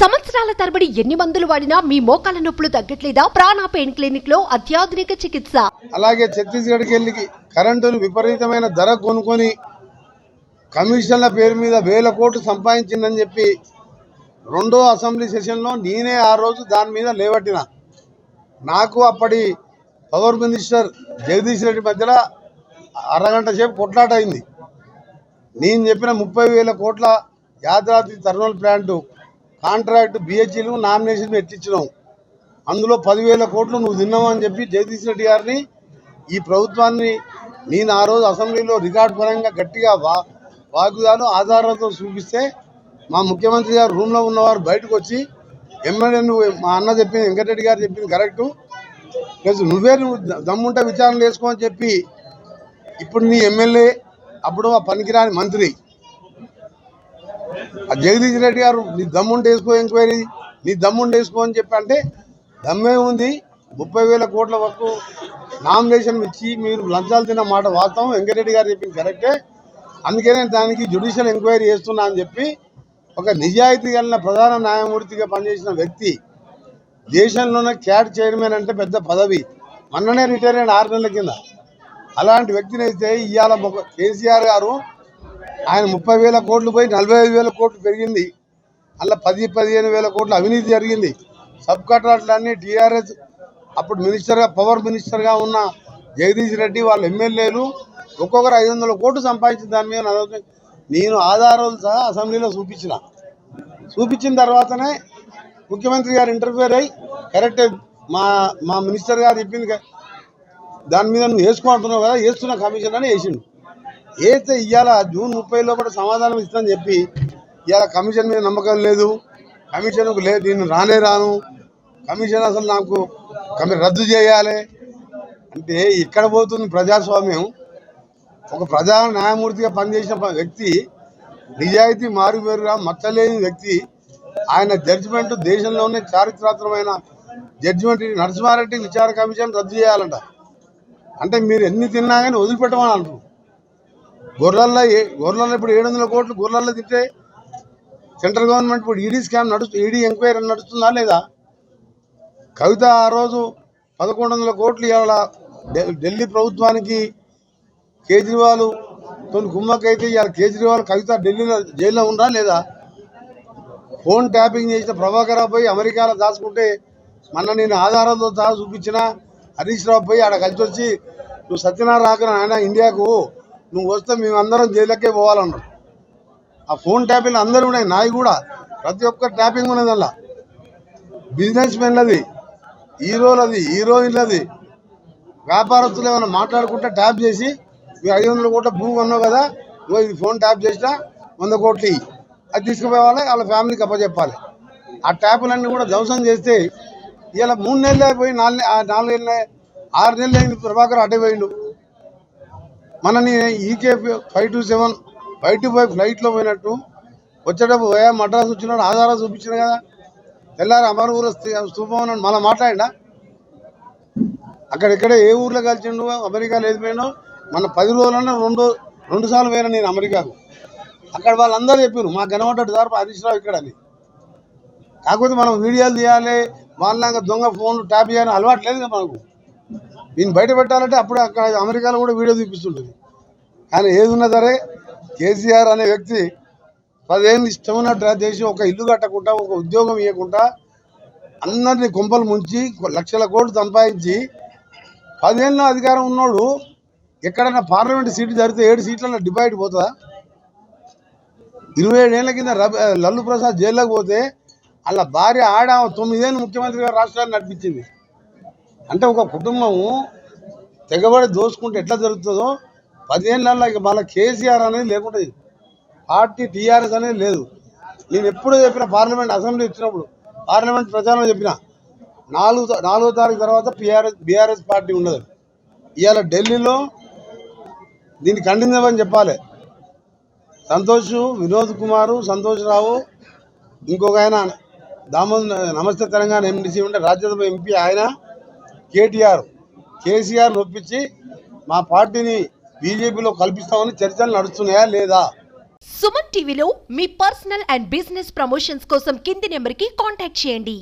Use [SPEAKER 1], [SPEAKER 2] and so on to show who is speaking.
[SPEAKER 1] సంవత్సరాల తరబడి ఎన్ని మందులు వాడినా మీ మోకాల నొప్పులు తగ్గట్లేదా? ప్రాణ పెయిన్ క్లినిక్లో అత్యాధునిక చికిత్స.
[SPEAKER 2] అలాగే ఛత్తీస్గఢ్కి వెళ్ళి కరెంటును విపరీతమైన ధర కొనుక్కొని కమిషన్ల పేరు మీద వేల కోట్లు సంపాదించిందని చెప్పి రెండో అసెంబ్లీ సెషన్లో నేనే ఆ రోజు దాని మీద లేవట్టిన. నాకు అప్పటి పవర్ మినిస్టర్ జగదీష్ రెడ్డి మధ్యలో అరగంట సేపు కొట్లాట అయింది నేను చెప్పిన ముప్పై వేల కోట్ల యాదాద్రి థర్మల్ ప్లాంటు కాంట్రాక్ట్ బిహెచ్లు నామినేషన్ ఎట్టించినాం అందులో పదివేల కోట్లు నువ్వు తిన్నావని చెప్పి జగదీష్ రెడ్డి గారిని ఈ ప్రభుత్వాన్ని నేను ఆ రోజు అసెంబ్లీలో రికార్డు పరంగా గట్టిగా వా వాగ్దాలు ఆధారాలతో చూపిస్తే మా ముఖ్యమంత్రి గారు రూమ్లో ఉన్నవారు బయటకు వచ్చి ఎమ్మెల్యే నువ్వు మా అన్న చెప్పింది వెంకటరెడ్డి గారు చెప్పింది కరెక్టు. ప్లస్ నువ్వే నువ్వు దమ్ముంటే విచారణ చేసుకో అని చెప్పి ఇప్పుడు నీ ఎమ్మెల్యే అప్పుడు ఆ పనికిరాని మంత్రి. ఆ జగదీష్ రెడ్డి గారు నీ దమ్ముంటే వేసుకో ఎంక్వైరీ నీ దమ్ముంటే వేసుకో అని చెప్పి అంటే దమ్మే ఉంది ముప్పై వేల కోట్ల వరకు నామినేషన్ ఇచ్చి మీరు లంచాలు తిన్న మాట వాస్తవం వెంకటరెడ్డి గారు చెప్పింది కరెక్టే. అందుకనే దానికి జ్యుడిషియల్ ఎంక్వైరీ చేస్తున్నా అని చెప్పి ఒక నిజాయితీ కలిగిన ప్రధాన న్యాయమూర్తిగా పనిచేసిన వ్యక్తి దేశంలోనే క్యాట్ చైర్మన్ అంటే పెద్ద పదవి మొన్ననే రిటైర్ అయిన ఆరు నెలల కింద. అలాంటి వ్యక్తిని అయితే ఇవాళ కేసీఆర్ గారు ఆయన ముప్పై వేల కోట్లు పోయి నలభై ఐదు వేల కోట్లు పెరిగింది. అలా పది పదిహేను వేల కోట్లు అవినీతి జరిగింది. సబ్ కట్రాట్లన్నీ టీఆర్ఎస్ అప్పుడు మినిస్టర్గా పవర్ మినిస్టర్గా ఉన్న జగదీష్ రెడ్డి వాళ్ళ ఎమ్మెల్యేలు ఒక్కొక్కరు ఐదు వందల కోట్లు సంపాదించిన దాని మీద నేను ఆధారాలు సహా అసెంబ్లీలో చూపించిన. చూపించిన తర్వాతనే ముఖ్యమంత్రి గారు ఇంటర్ఫియర్ అయ్యి కరెక్ట్ మా మా మినిస్టర్ గారు చెప్పింది దాని మీద నువ్వు వేసుకో అంటున్నావు కదా వేస్తున్న కమిషన్ అని వేసిండు. ఏదైతే ఇవాళ జూన్ ముప్పై లోపల సమాధానం ఇస్తానని చెప్పి ఇవాళ కమిషన్ మీద నమ్మకం లేదు. కమిషన్కు లేదు నేను రానే రాను. కమిషన్ అసలు నాకు రద్దు చేయాలి. అంటే ఇక్కడ పోతుంది ప్రజాస్వామ్యం. ఒక ప్రధాన న్యాయమూర్తిగా పనిచేసిన వ్యక్తి నిజాయితీ మారుపేరుగా మచ్చలేని వ్యక్తి ఆయన జడ్జిమెంట్ దేశంలోనే చారిత్రాత్మకమైన జడ్జిమెంట్ నరసింహారెడ్డి విచార కమిషన్ రద్దు చేయాలంట. అంటే మీరు ఎన్ని తిన్నా కానీ వదిలిపెట్టమని అంటారు గొర్రెల్లో ఏ గొర్రెల్లో ఇప్పుడు ఏడు వందల కోట్లు గొర్రెల్లో తింటే సెంట్రల్ గవర్నమెంట్ ఇప్పుడు ఈడీ స్కామ్ నడుస్తు ఈడీ ఎంక్వైరీ నడుస్తుందా లేదా? కవిత ఆ రోజు పదకొండు వందల కోట్లు ఇవాళ ఢిల్లీ ప్రభుత్వానికి కేజ్రీవాల్ తోని గుమ్మకైతే ఇవాళ కేజ్రీవాల్ కవిత ఢిల్లీలో జైల్లో ఉందా లేదా? ఫోన్ ట్యాపింగ్ చేసిన ప్రభాకర్ పోయి అమెరికాలో దాచుకుంటే మొన్న నేను ఆధారాలతో సహా చూపించిన హరీష్ రావు పోయి ఆడ కలిసి వచ్చి నువ్వు సత్యనారాయణ ఆయన ఇండియాకు నువ్వు వస్తే మేము అందరం జైలకే పోవాలన్నారు ఆ ఫోన్ ట్యాపింగ్ అందరూ ఉన్నాయి నాయి కూడా. ప్రతి ఒక్క ట్యాపింగ్ ఉన్నది అలా బిజినెస్ మెన్లది హీరోలది హీరోయిన్లది. వ్యాపారస్తులు ఏమైనా మాట్లాడుకుంటే ట్యాప్ చేసి మీరు ఐదు వందల కోట్ల భూమి కొన్నావు కదా నువ్వు ఇది ఫోన్ ట్యాప్ చేసినా వంద కోట్లు అది తీసుకుపోవాలి వాళ్ళ ఫ్యామిలీకి అప్పచెప్పాలి. ఆ ట్యాపులన్నీ కూడా ధ్వంసం చేస్తే ఇలా మూడు నెలలు అయిపోయి నాలుగు ఆ నాలుగు నెలలు ఆరు నెలలు అయింది ప్రభాకర్ అటే మనని EKP EK five two seven five two five ఫ్లైట్లో పోయినట్టు వచ్చేటప్పుడు పోయా మద్రాసు వచ్చినాడు ఆధారాలు చూపించిన కదా. తెల్లారి అమరవూరు స్థూపం అని మళ్ళీ మాట్లాడినా. అక్కడెక్కడ ఏ ఊర్లో కలిసిండు అమెరికాలో ఏది పోయినో మన పది రోజులన్నా రెండు రెండు సార్లు పోయినా నేను అమెరికాకు. అక్కడ వాళ్ళందరూ చెప్పారు మాకు కనబడ్డట్టు సార్ హరీష్ రావు ఇక్కడ అని. కాకపోతే మనం వీడియోలు తీయాలి వాళ్ళ దొంగ ఫోన్లు ట్యాప్ చేయాలని అలవాటు లేదు కదా మనకు. దీన్ని బయట పెట్టాలంటే అప్పుడు అక్కడ అమెరికాలో కూడా వీడియో చూపిస్తుంటుంది. కానీ ఏది ఉన్నా సరే కేసీఆర్ అనే వ్యక్తి పదేళ్ళు ఇష్టమైన డ్రా చేసి ఒక ఇల్లు కట్టకుండా ఒక ఉద్యోగం ఇవ్వకుండా అందరినీ కొంపలు ముంచి లక్షల కోట్లు సంపాదించి పదేళ్ళ అధికారం ఉన్నోడు ఎక్కడైనా పార్లమెంట్ సీటు జరిగితే ఏడు సీట్లలో డివైడ్ పోతుందా? ఇరవై ఏడేళ్ళ కింద రబ- లల్లు ప్రసాద్ జైల్లోకి పోతే వాళ్ళ భార్య ఆడ తొమ్మిదేళ్ళు ముఖ్యమంత్రి గారు రాష్ట్రాన్ని నడిపించింది. అంటే ఒక కుటుంబము తెగబడి దోసుకుంటే ఎట్లా జరుగుతుందో పదిహేనులలో ఇక మళ్ళీ కేసీఆర్ అనేది లేకుండా పార్టీ టీఆర్ఎస్ అనేది లేదు. నేను ఎప్పుడూ చెప్పిన పార్లమెంట్ అసెంబ్లీ ఇచ్చినప్పుడు పార్లమెంట్ ప్రచారం చెప్పిన. నాలుగు నాలుగో తారీఖు తర్వాత పిఆర్ఎస్ బీఆర్ఎస్ పార్టీ ఉండదు. ఇవాళ ఢిల్లీలో దీన్ని ఖండించమని చెప్పాలి. సంతోష్ వినోద్ కుమారు సంతోష్ రావు ఇంకొక ఆయన దామోదర్ నమస్తే తెలంగాణ ఎండిసి ఉంటే రాజ్యసభ ఎంపీ ఆయన కేటీఆర్ కేసీఆర్ ఒప్పించి మా పార్టీని బీజేపీలో కల్పిస్తామని చర్చలు నడుస్తున్నాయా లేదా?
[SPEAKER 1] సుమన్ టీవీలో మీ పర్సనల్ అండ్ బిజినెస్ ప్రమోషన్స్ కోసం కింది నెంబర్కి కాంటాక్ట్ చేయండి.